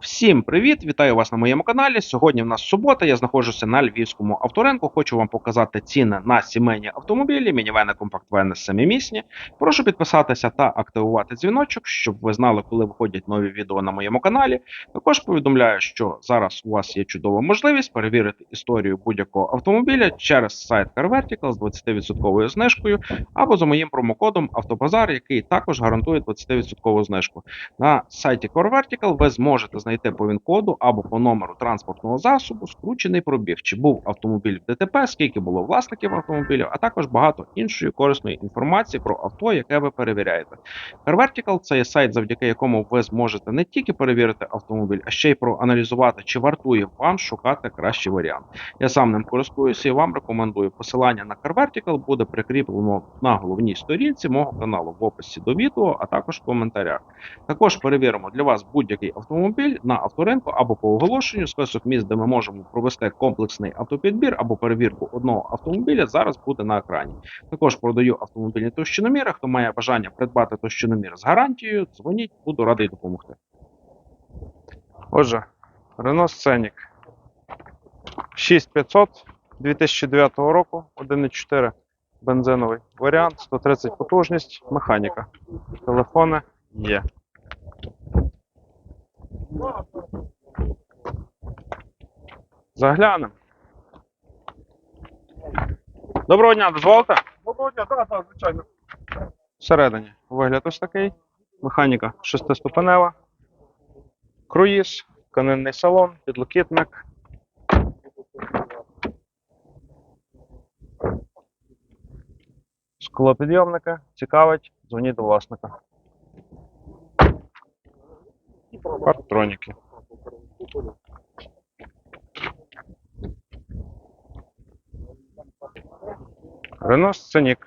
Всім привіт! Вітаю вас на моєму каналі. Сьогодні в нас субота. Я знаходжуся на львівському авторинку. Хочу вам показати ціни на сімейні автомобілі, мінівени, компактвени, семимісні. Прошу підписатися та активувати дзвіночок, щоб ви знали, коли виходять нові відео на моєму каналі. Також повідомляю, що зараз у вас є чудова можливість перевірити історію будь-якого автомобіля через сайт CarVertical з 20% знижкою або за моїм промокодом Автобазар, який також гарантує 20% знижку. На сайті CarVertical ви зможете знайти по ВІН-коду або по номеру транспортного засобу скручений пробіг, чи був автомобіль в ДТП, скільки було власників автомобілів, а також багато іншої корисної інформації про авто, яке ви перевіряєте. CarVertical – це є сайт, завдяки якому ви зможете не тільки перевірити автомобіль, а ще й проаналізувати, чи вартує вам шукати кращий варіант. Я сам ним користуюся і вам рекомендую. Посилання на CarVertical буде прикріплено на головній сторінці мого каналу в описі до відео, а також в коментарях. Також перевіримо для вас будь-який автомобіль на авторинку або по оголошенню. Список міст, де ми можемо провести комплексний автопідбір або перевірку одного автомобіля, зараз буде на екрані. Також продаю автомобільні товщиноміри. Хто має бажання придбати товщиномір з гарантією, дзвоніть, буду радий допомогти. Отже, Renault Scenic 6500 2009 року, 1.4 бензиновий варіант, 130 потужність, механіка. Телефони є. Заглянемо. Доброго дня, дозволите? Доброго дня, так, так, звичайно. Всередині вигляд ось такий. Механіка шестиступенева. Круїз, тканинний салон, підлокітник. Склопідйомники. Цікавить, дзвоніть до власника. Парктроніки. Renault Scenic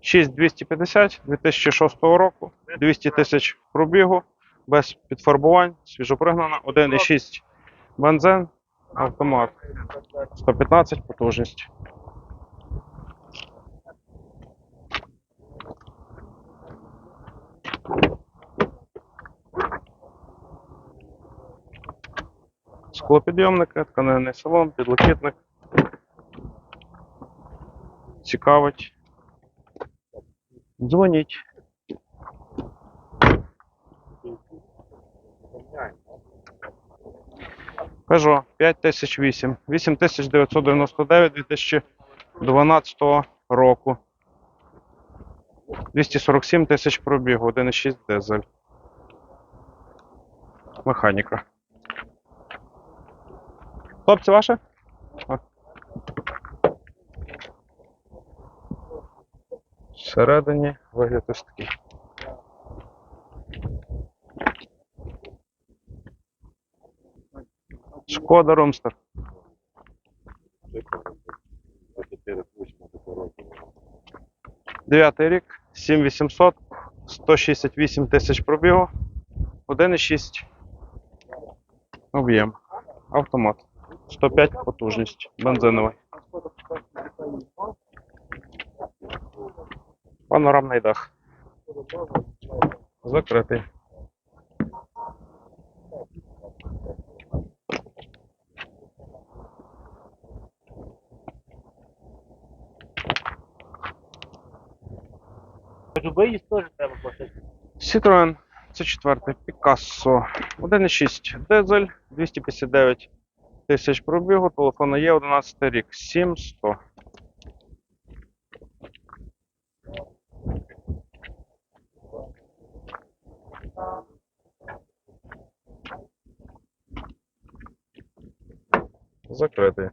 6250 2006 року, 200 тисяч пробігу, без підфарбувань, свіжопригнана, 1,6 бензин, автомат, 115 потужність. Склопідйомники, тканинний салон, підлокітник. Цікавить. Дзвоніть. Peugeot 5008, 8999 2012 року. 247 тисяч пробігу, 1,6 дизель. Механіка. Хлопці, ваше? Всередині вигляд ось такий. Шкода Ромстер. Дев'ятий рік, 7800, 168 тисяч пробігу, 1,6 об'єм. Автомат. 105 потужність. Бензиновий. Панорамний дах. Закритий. Любий теж треба платити. Citroen це четвертий Picasso 1,6 дизель 259 тисяч пробігу, телефон є 11 рік 7100. Закритий.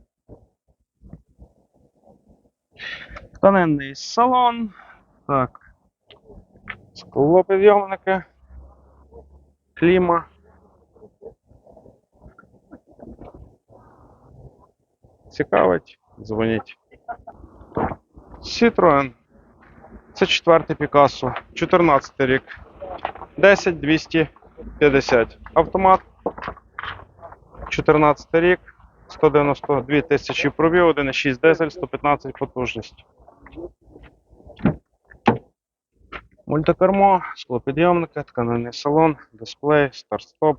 Тканинний салон. Так. Склопідйомники. Кліма. Цікавить? Дзвоніть. Citroen. Це четвертий Picasso. 14 рік. 10 250. Автомат. 14 рік. 192 тисячі пробіг, 1,6 дизель, 115 потужність. Мультикермо, склопідйомники, тканинний салон, дисплей, старт-стоп.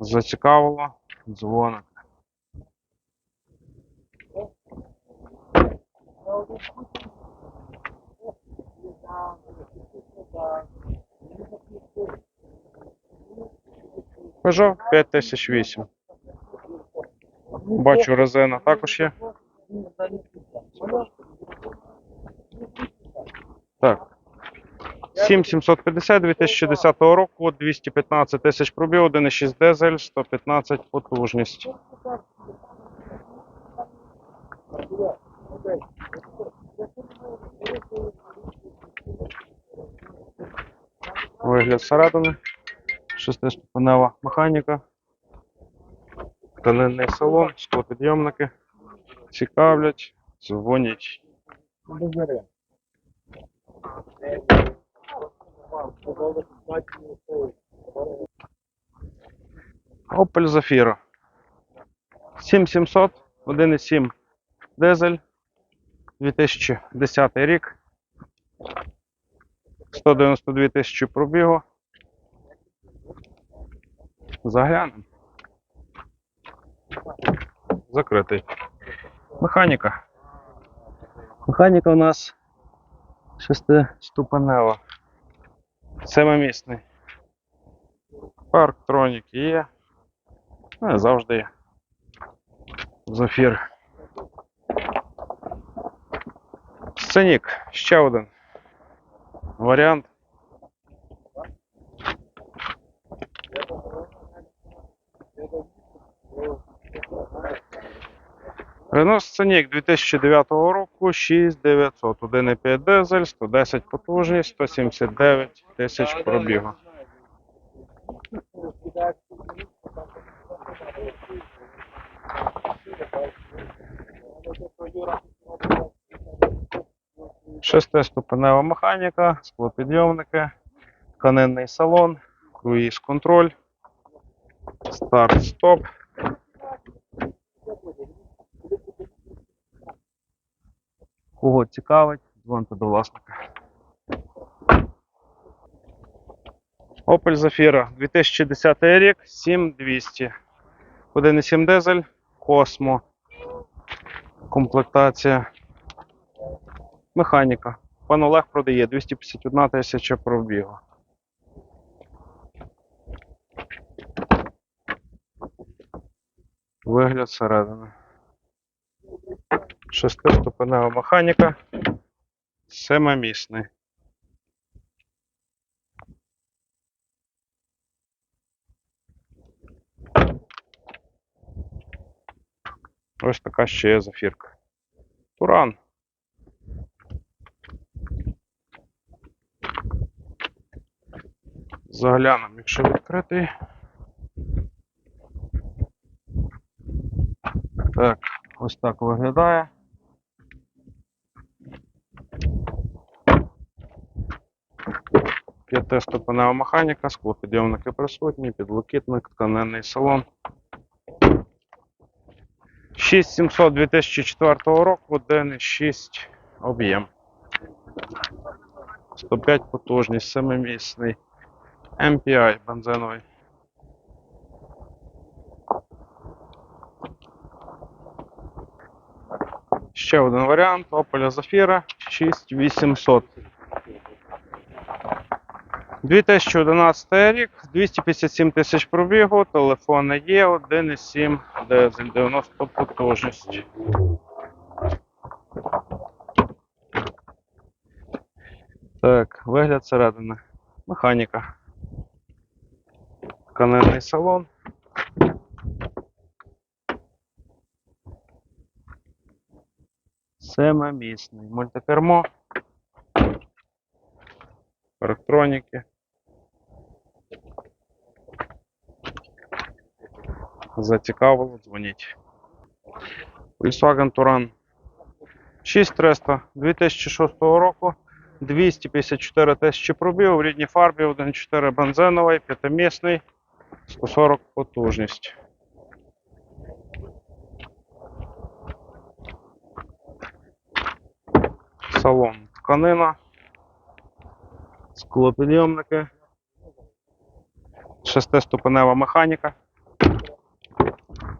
Зацікавило, дзвоник. Peugeot 5008. Бачу, резина також є. Так. 7750 2010 року, 215 тисяч пробіг, 1,6 дизель, 115 потужність. Вигляд всередини. Шестиступенева механіка. Тканинний салон, склопідйомники. Цікавлять, дзвонять. Opel Zafira. 7700, 1,7 дизель, 2010 рік. 192 тисячі пробігу. Заглянемо. Закритий. Механіка. Механіка у нас шестиступенева. Семимісний. Парктронік є. Ну, завжди є. Зафір. Сценік. Ще один варіант. Renault Scenic 2009 року 6900, 1,5 дизель, 110 потужність, 179 тисяч пробігу. Шестиступенева механіка, склопідйомники, тканинний салон, круїз контроль, старт-стоп. Кого цікавить, дзвоньте до власника. Opel Zafira 2010 рік, 7200. 1,7 дизель, Космо. Комплектація. Механіка. Пан Олег продає 251 тисяча пробігу. Вигляд всередини. Шестиступенева механіка. Семимісний. Ось така ще є зафірка. Туран. Заглянемо, якщо відкритий. Так, ось так виглядає. П'ятиступенева механіка, склопідйомники присутні, підлокітник, тканинний салон. 6700 2004 року, 1,6 об'єм. 105 потужність, семимісний. MPI бензиновий. Ще один варіант Opel Zafira 6800. 2011 рік, 257 тисяч пробігу, телефон є, 1,7 дизель, 90 потужність. Так, вигляд середини. Механіка. Тканинний салон. Семимісний. Мультикермо. Електроніки. Зацікавило, дзвоніть. Volkswagen Touran 6300 2006 року. 254 тисячі пробігу в рідній фарбі, 1.4 бензиновий, п'ятимісний, 140 потужність. Салон тканина, склопідйомники, Шестиступенева механіка.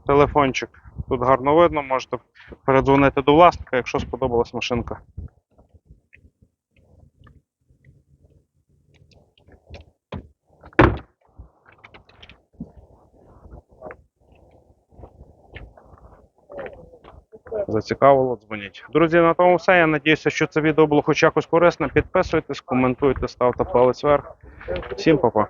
Телефончик тут гарно видно, можете передзвонити до власника, якщо сподобалась машинка. Зацікавило, дзвоніть. Друзі, на тому все. Я надіюся, що це відео було хоч якось корисне. Підписуйтесь, коментуйте, ставте палець вверх. Всім па-па.